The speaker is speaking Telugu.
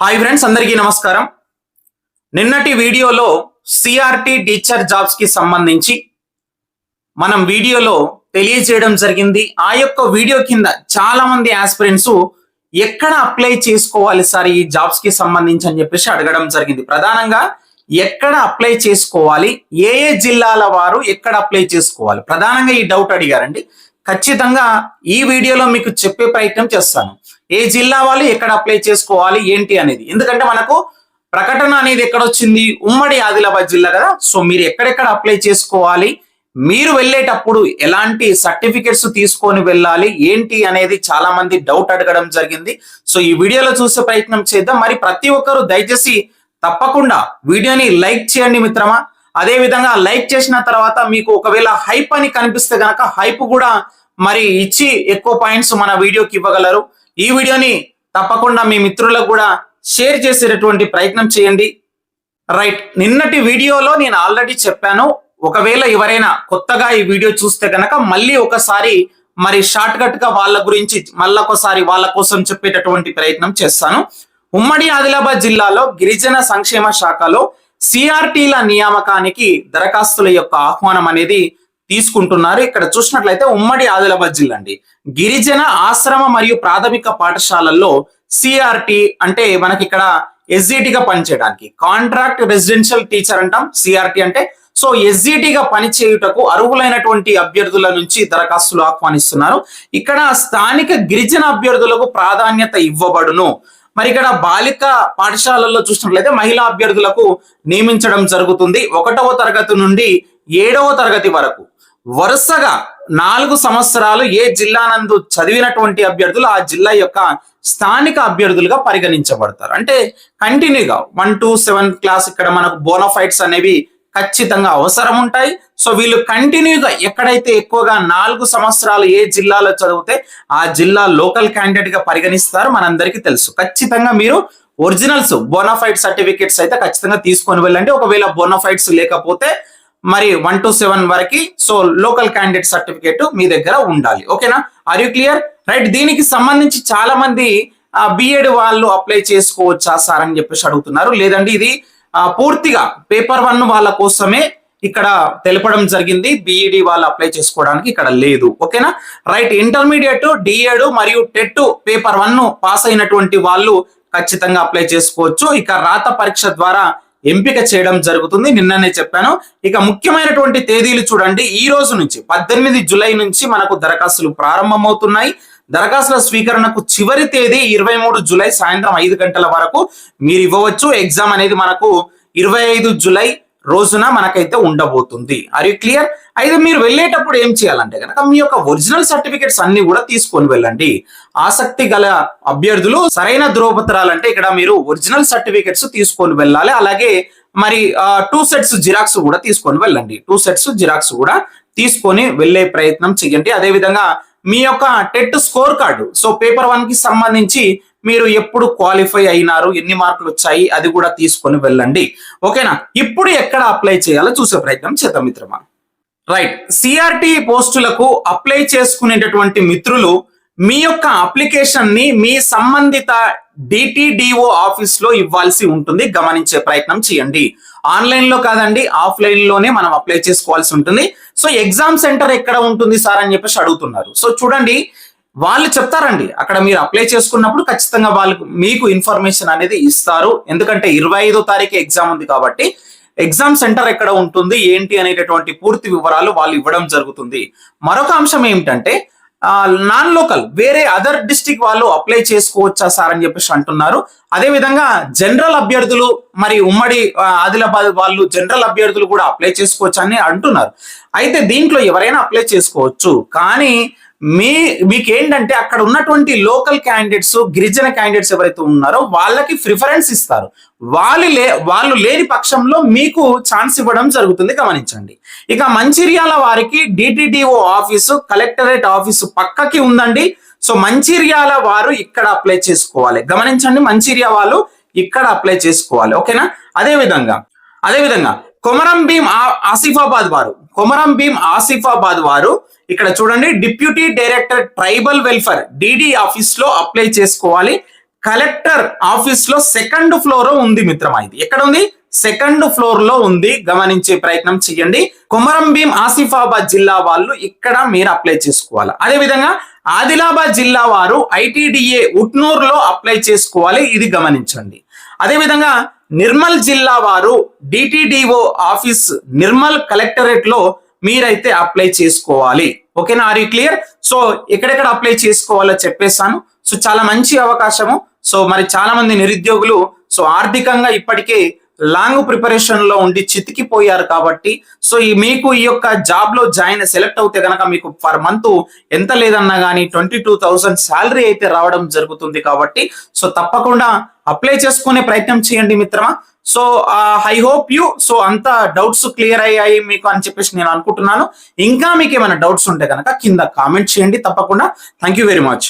హాయ్ ఫ్రెండ్స్ అందరికీ నమస్కారం. నిన్నటి వీడియోలో సిఆర్టి టీచర్ జాబ్స్కి సంబంధించి మనం వీడియోలో తెలియజేయడం జరిగింది. ఆ యొక్క వీడియో కింద చాలా మంది ఆస్పిరెంట్స్ ఎక్కడ అప్లై చేసుకోవాలి సార్ ఈ జాబ్స్కి సంబంధించి అని చెప్పేసి అడగడం జరిగింది. ప్రధానంగా ఎక్కడ అప్లై చేసుకోవాలి ఏ ఏ జిల్లాల వారు ఎక్కడ అప్లై చేసుకోవాలి? ప్రధానంగా ఈ డౌట్ అడిగారండి. ఖచ్చితంగా ఈ వీడియోలో మీకు చెప్పే ప్రయత్నం చేస్తాను. ఏ జిల్లా వాళ్ళు ఎక్కడ అప్లై చేసుకోవాలి ఏంటి అనేది. ఎందుకంటే మనకు ప్రకటన అనేది ఎక్కడ వచ్చింది ఉమ్మడి ఆదిలాబాద్ జిల్లా కదా. సో మీరు ఎక్కడెక్కడ అప్లై చేసుకోవాలి? మీరు వెళ్ళేటప్పుడు ఎలాంటి సర్టిఫికెట్స్ తీసుకొని వెళ్ళాలి? ఏంటి అనేది చాలా మంది డౌట్ అడగడం జరిగింది. సో ఈ వీడియోలో చూసే ప్రయత్నం చేద్దాం. మరి ప్రతి ఒక్కరు దయచేసి తప్పకుండా వీడియోని లైక్ చేయండి మిత్రమా. అదే విధంగా లైక్ చేసిన తర్వాత మీకు ఒకవేళ హైప్ అని కనిపిస్తే గనక హైప్ కూడా మరి ఇచ్చి ఎక్కువ పాయింట్స్ మన వీడియోకి ఇవ్వగలరు. ఈ వీడియోని తప్పకుండా మీ మిత్రులకు కూడా షేర్ చేసేటటువంటి ప్రయత్నం చేయండి. రైట్ నిన్నటి వీడియోలో నేను ఆల్రెడీ చెప్పాను ఒకవేళ ఎవరైనా కొత్తగా ఈ వీడియో చూస్తే కనుక మళ్ళీ ఒకసారి మరి షార్ట్ కట్గా వాళ్ళ గురించి మళ్ళొకసారి వాళ్ళ కోసం చెప్పేటటువంటి ప్రయత్నం చేస్తాను. ఉమ్మడి ఆదిలాబాద్ జిల్లాలో గిరిజన సంక్షేమ శాఖలో సిఆర్టీల నియామకానికి దరఖాస్తుల యొక్క ఆహ్వానం అనేది తీసుకుంటున్నారు. ఇక్కడ చూసినట్లయితే ఉమ్మడి ఆదిలాబాద్ జిల్లా అండి గిరిజన ఆశ్రమ మరియు ప్రాథమిక పాఠశాలల్లో సిఆర్టి అంటే మనకి ఇక్కడ ఎస్జిటిగా గా పనిచేయడానికి. కాంట్రాక్ట్ రెసిడెన్షియల్ టీచర్ అంటాం. సిఆర్టి అంటే సో ఎస్జిటిగా గా పనిచేయుటకు అర్హులైనటువంటి అభ్యర్థుల నుంచి దరఖాస్తులు ఆహ్వానిస్తున్నారు. ఇక్కడ స్థానిక గిరిజన అభ్యర్థులకు ప్రాధాన్యత ఇవ్వబడును. మరి ఇక్కడ బాలిక పాఠశాలల్లో చూసినట్లయితే మహిళా అభ్యర్థులకు నియమించడం జరుగుతుంది. ఒకటవ తరగతి నుండి ఏడవ తరగతి వరకు. వరుసగా నాలుగు సంవత్సరాలు ఏ జిల్లా నందు చదివినటువంటి అభ్యర్థులు ఆ జిల్లా యొక్క స్థానిక అభ్యర్థులుగా పరిగణించబడతారు. అంటే కంటిన్యూగా వన్ టు సెవెన్ క్లాస్ ఇక్కడ మనకు బోనఫైట్స్ అనేవి ఖచ్చితంగా అవసరం ఉంటాయి. సో వీళ్ళు కంటిన్యూగా ఎక్కడైతే ఎక్కువగా నాలుగు సంవత్సరాలు ఏ జిల్లాలో చదివితే ఆ జిల్లా లోకల్ క్యాండిడేట్గా పరిగణిస్తారు మనందరికీ తెలుసు. ఖచ్చితంగా మీరు ఒరిజినల్స్ బోనఫైడ్ సర్టిఫికేట్స్ అయితే ఖచ్చితంగా తీసుకొని వెళ్ళండి. ఒకవేళ బోనఫైడ్స్ లేకపోతే మరి వన్ టు సెవెన్ వరకు సో లోకల్ క్యాండిడేట్ సర్టిఫికేట్ మీ దగ్గర ఉండాలి. ఓకేనా ఆర్ యూ క్లియర్ రైట్ దీనికి సంబంధించి చాలా మంది బిఎడ్ వాళ్ళు అప్లై చేసుకోవచ్చా సార్ అని చెప్పేసి అడుగుతున్నారు. లేదండి ఇది పూర్తిగా పేపర్ వన్ వాళ్ళ కోసమే ఇక్కడ తెలపడం జరిగింది. బిఈడి వాళ్ళు అప్లై చేసుకోవడానికి ఇక్కడ లేదు. ఓకేనా రైట్ ఇంటర్మీడియట్ డిఎడ్ మరియు టెట్ పేపర్ వన్ పాస్ అయినటువంటి వాళ్ళు ఖచ్చితంగా అప్లై చేసుకోవచ్చు. ఇక రాత పరీక్ష ద్వారా ఎంపిక చేయడం జరుగుతుంది. నిన్ననే చెప్పాను. ఇక ముఖ్యమైనటువంటి తేదీలు చూడండి. ఈ రోజు నుంచి పద్దెనిమిది జులై నుంచి మనకు దరఖాస్తులు ప్రారంభమవుతున్నాయి. దరఖాస్తుల స్వీకరణకు చివరి తేదీ ఇరవై మూడు జులై సాయంత్రం ఐదు గంటల వరకు మీరు ఇవ్వవచ్చు. ఎగ్జామ్ అనేది మనకు ఇరవై ఐదు జులై రోజున మనకైతే ఉండబోతుంది. ఆర్ యూ క్లియర్ అయితే మీరు వెళ్ళేటప్పుడు ఏం చేయాలంటే కనుక మీ యొక్క ఒరిజినల్ సర్టిఫికేట్స్ అన్ని కూడా తీసుకొని వెళ్ళండి. ఆసక్తి గల అభ్యర్థులు సరైన ధ్రువపత్రాలంటే ఇక్కడ మీరు ఒరిజినల్ సర్టిఫికేట్స్ తీసుకొని వెళ్ళాలి. అలాగే మరి టూ సెట్స్ జిరాక్స్ కూడా తీసుకొని వెళ్ళండి. టూ సెట్స్ జిరాక్స్ కూడా తీసుకొని వెళ్ళే ప్రయత్నం చేయండి. అదే విధంగా మీ యొక్క TET score card so paper వన్కి సంబంధించి మీరు ఎప్పుడు క్వాలిఫై అయినారు ఎన్ని మార్కులు వచ్చాయి అది కూడా తీసుకొని వెళ్ళండి. ఓకేనా? ఇప్పుడు ఎక్కడ అప్లై చేయాలో చూసే ప్రయత్నం చేద్దాం మిత్రమా. రైట్ సిఆర్టి పోస్టులకు అప్లై చేసుకునేటటువంటి మిత్రులు మీ యొక్క అప్లికేషన్ని మీ సంబంధిత డిటిడిఓ ఆఫీస్లో ఇవ్వాల్సి ఉంటుంది. గమనించే ప్రయత్నం చేయండి. ఆన్లైన్లో కాదండి ఆఫ్లైన్లోనే మనం అప్లై చేసుకోవాల్సి ఉంటుంది. సో ఎగ్జామ్ సెంటర్ ఎక్కడ ఉంటుంది సార్ అని చెప్పేసి అడుగుతున్నారు. సో చూడండి వాళ్ళు చెప్తారండి. అక్కడ మీరు అప్లై చేసుకున్నప్పుడు ఖచ్చితంగా వాళ్ళకు మీకు ఇన్ఫర్మేషన్ అనేది ఇస్తారు. ఎందుకంటే ఇరవై ఐదో తారీఖు ఎగ్జామ్ ఉంది కాబట్టి ఎగ్జామ్ సెంటర్ ఎక్కడ ఉంటుంది ఏంటి అనేటటువంటి పూర్తి వివరాలు వాళ్ళు ఇవ్వడం జరుగుతుంది. మరొక అంశం ఏమిటంటే నాన్ లోకల్ వేరే అదర్ డిస్టిక్ వాళ్ళు అప్లై చేసుకోవచ్చా సార్ అని చెప్పేసి అంటున్నారు. అదే విధంగా జనరల్ అభ్యర్థులు మరి ఉమ్మడి ఆదిలాబాద్ వాళ్ళు జనరల్ అభ్యర్థులు కూడా అప్లై చేసుకోవచ్చు అని అంటున్నారు. అయితే దీంట్లో ఎవరైనా అప్లై చేసుకోవచ్చు. కానీ మీ మీకు ఏంటంటే అక్కడ ఉన్నటువంటి లోకల్ క్యాండిడేట్స్ గిరిజన క్యాండిడేట్స్ ఎవరైతే ఉన్నారో వాళ్ళకి ప్రిఫరెన్స్ ఇస్తారు. వాళ్ళు లే వాళ్ళు లేని పక్షంలో మీకు ఛాన్స్ ఇవ్వడం జరుగుతుంది గమనించండి. ఇక మంచిర్యాల వారికి డిటిడిఓ ఆఫీసు కలెక్టరేట్ ఆఫీసు పక్కకి ఉందండి. సో మంచిర్యాల వారు ఇక్కడ అప్లై చేసుకోవాలి. గమనించండి మంచిర్యా వాళ్ళు ఇక్కడ అప్లై చేసుకోవాలి. ఓకేనా? అదే విధంగా అదే విధంగా కొమరం భీం ఆ- ఆసిఫాబాద్ వారు. కొమరం భీం ఆసిఫాబాద్ వారు. ఇక్కడ చూడండి deputy director tribal welfare DD ఆఫీస్లో అప్లై చేసుకోవాలి. కలెక్టర్ ఆఫీస్లో సెకండ్ ఫ్లోర్ ఉంది మిత్రమా ఇది. ఎక్కడ ఉంది సెకండ్ ఫ్లోర్లో ఉంది. గమనించే ప్రయత్నం చేయండి కొమరం భీం ఆసిఫాబాద్ జిల్లా వాళ్ళు ఇక్కడ మీరు అప్లై చేసుకోవాలి. అదే విధంగా ఆదిలాబాద్ జిల్లా వారు ఐటీడీఏ ఉట్నూర్లో అప్లై చేసుకోవాలి. ఇది గమనించండి. అదే విధంగా నిర్మల్ జిల్లా వారు డిటిడిఓ ఆఫీస్ నిర్మల్ కలెక్టరేట్లో మీరైతే అప్లై చేసుకోవాలి. ఓకేనా? ఆర్ యూ క్లియర్ సో ఎక్కడెక్కడ అప్లై చేసుకోవాలో చెప్పేశాను. సో చాలా మంచి అవకాశము. సో మరి చాలా మంది నిరుద్యోగులు సో ఆర్థికంగా ఇప్పటికే లాంగ్ ప్రిపరేషన్లో ఉండి చితికిపోయారు కాబట్టి సో ఈ మీకు ఈ యొక్క జాబ్లో జాయిన్ సెలెక్ట్ అవుతే గనక మీకు పర్ మంత్ ఎంత లేదన్నా కానీ ట్వంటీ టూ థౌసండ్ శాలరీ అయితే రావడం జరుగుతుంది కాబట్టి సో తప్పకుండా అప్లై చేసుకునే ప్రయత్నం చేయండి మిత్రమా. So I hope you so అంత డౌట్స్ క్లియర్ అయ్యాయి మీకు అని చెప్పేసి నేను అనుకుంటున్నాను. ఇంకా మీకు ఏమైనా డౌట్స్ ఉంటే కనుక కింద కామెంట్ చేయండి తప్పకుండా. Thank you very much.